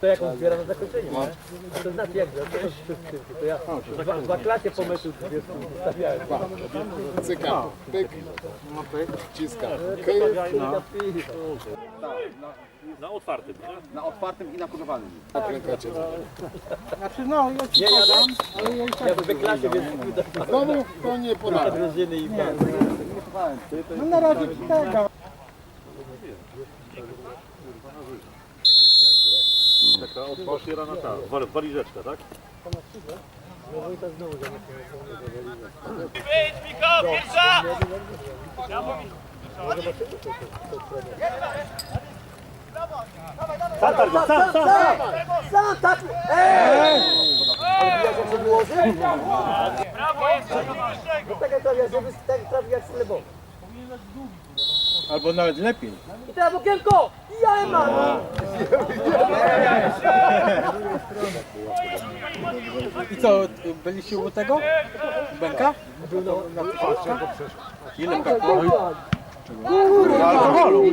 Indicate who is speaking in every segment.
Speaker 1: To jak on zbiera na zakończenie, nie? A to znaczy jak, to, to, to, to ja dwa, dwa klasie po meczu stawiałem.
Speaker 2: Cyka, pyk, wciska.
Speaker 3: Na otwartym, nie?
Speaker 4: Na otwartym i na kodowanym.
Speaker 2: Nakręcacie.
Speaker 5: Znaczy no, ja ci podam, ale ja i tak
Speaker 1: Ja w dwie klasie, więc
Speaker 2: Znowu to nie podam.
Speaker 1: drużyny i
Speaker 5: no na razie ci tego.
Speaker 3: Otwierana ta, wal- walizeczka, tak? Sam target, sam, sam, sam!
Speaker 1: Sam tak! Ej! No tak jak trafiasz, żeby tak trafił jak Slebowy.
Speaker 5: Albo nawet lepiej.
Speaker 1: I teraz okienko! I ja Eman!
Speaker 5: I co, byliście u tego? Bęka? Ile brakowało? Alkoholu.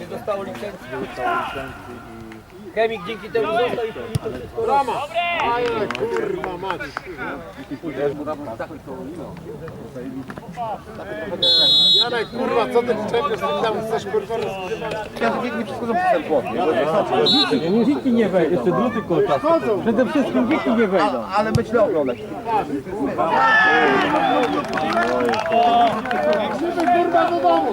Speaker 1: Nie dostało licencji. Chemik dzięki temu został i to wszystko Rama!
Speaker 2: Ale kurwa mać. Janek, kurwa, co ty czepiasz, ty tam chcesz kurwa rozgrywać?
Speaker 4: Ja nie, przychodzą przez ten płot, nie?
Speaker 5: Dziki nie wejdą. Jeszcze druty kołczas. Przede wszystkim dziki nie wejdą.
Speaker 4: Ale myślę oglądać.
Speaker 2: Krzywy kurwa do domu.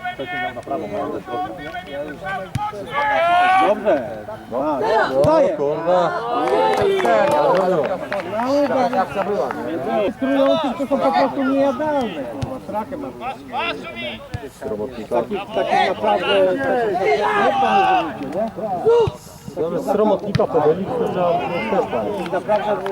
Speaker 5: Dobrze. Daję. Kurwa. Strujących to są po prostu niejadalne. Kurwa, srakę mam. Taki, taki naprawdę... Zamiast sromotnika podolić, to trzeba przespać. Naprawdę...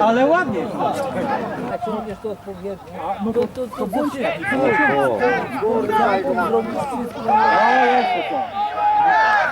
Speaker 5: Ale ładnie.
Speaker 1: Jak się będziesz to odpowiednio, to, to, to, to,
Speaker 5: A, jeszcze to. Widzisz?
Speaker 3: To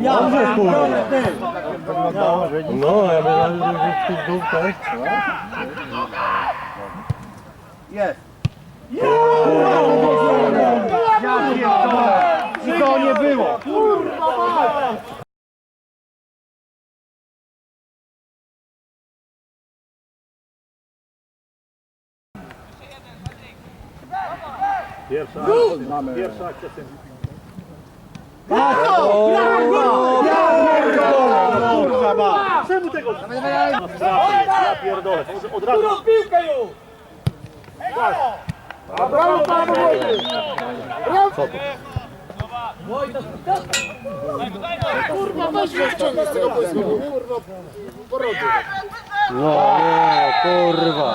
Speaker 5: Ja Dobrze, kurde.
Speaker 3: No, ja myślałem, że jest tu tak?
Speaker 4: Jest.
Speaker 5: Ja pierdolę. I to nie było.
Speaker 3: Pierwsza, pierwsza akcja.
Speaker 5: Kurwa ma!
Speaker 3: Czemu tego? Ja pierdolę. Od, od razu.
Speaker 2: Brawo, brawo, młody! Kurwa, weź mnie wciągnij z tego boiska, bo kurwa, porodzę.
Speaker 3: No nie, kurwa.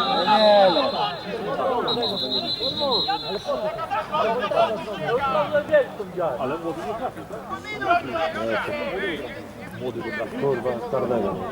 Speaker 3: Ale młody nie trafił? Młody go trafił. Kurwa, karnego nie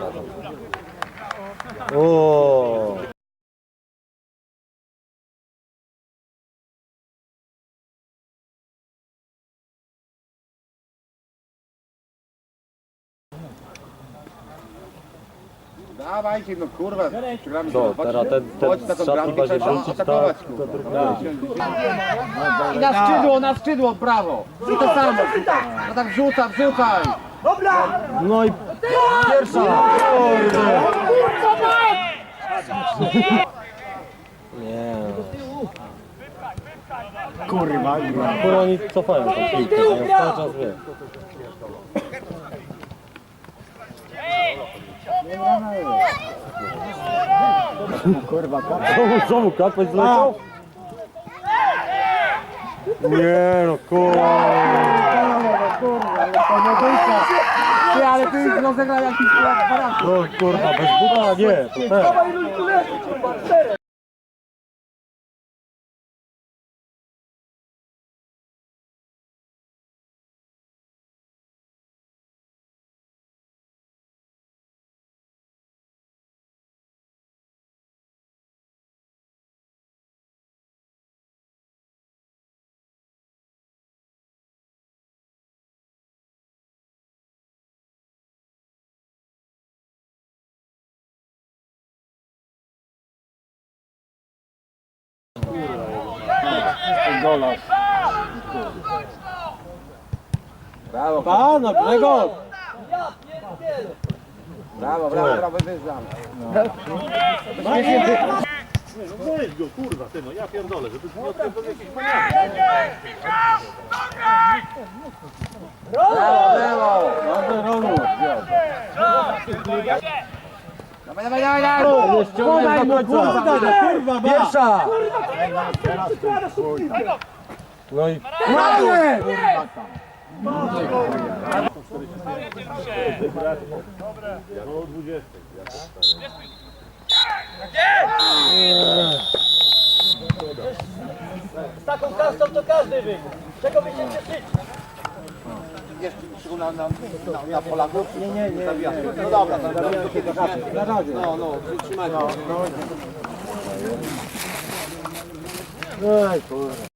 Speaker 3: trafił. O.
Speaker 4: Dawajcie, no kurwa, przegramy
Speaker 3: Co,
Speaker 4: się.
Speaker 3: teraz ten, ten
Speaker 4: Chodź na
Speaker 3: z
Speaker 4: tą
Speaker 3: szatni
Speaker 4: bramkę,
Speaker 3: będzie
Speaker 4: trzeba
Speaker 3: rzucić,
Speaker 4: atakować,
Speaker 3: tak?
Speaker 4: kurwa.
Speaker 3: Tylko
Speaker 4: I na skrzydło, na skrzydło, brawo. I to samo. No tak wrzuca, wrzucaj.
Speaker 3: No i pierwsza! Nie.
Speaker 5: Kurwa,
Speaker 3: Kurwa oni cofają tą piłkę, nie? Cały czas wie.
Speaker 5: Kurwa, kurwa.
Speaker 3: Znowu, znowu Katłeś zleciał? Nie no, kurwa.
Speaker 4: Ty, ale ty już rozegrał jakiś gwarant.
Speaker 3: No kurwa, bez buta nie, to.
Speaker 4: Brawo,
Speaker 5: A, no Gregor!
Speaker 4: brawo, brawo, brawo, wyjeżdżam.
Speaker 3: No weź go, kurwa, ty no, ja pierdolę, żeby nie odkręcał jakiś maniak.
Speaker 4: Brawo, brawo.
Speaker 5: Dobrze, Ronu.
Speaker 4: Dawaj, dawaj, dawaj, dawaj.
Speaker 5: Do końca. Kurwa, ma.
Speaker 3: Pierwsza! No i 20.
Speaker 1: Z taką kasą to każdy wyjdzie. Czego wy się cieszycie?
Speaker 4: Jest tu na, na, na, na Polaków? Nie, nie, nie. No dobra, to do kiedyś.
Speaker 5: Na razie.
Speaker 4: No, no, trzymajcie.
Speaker 5: Ej, kurwa.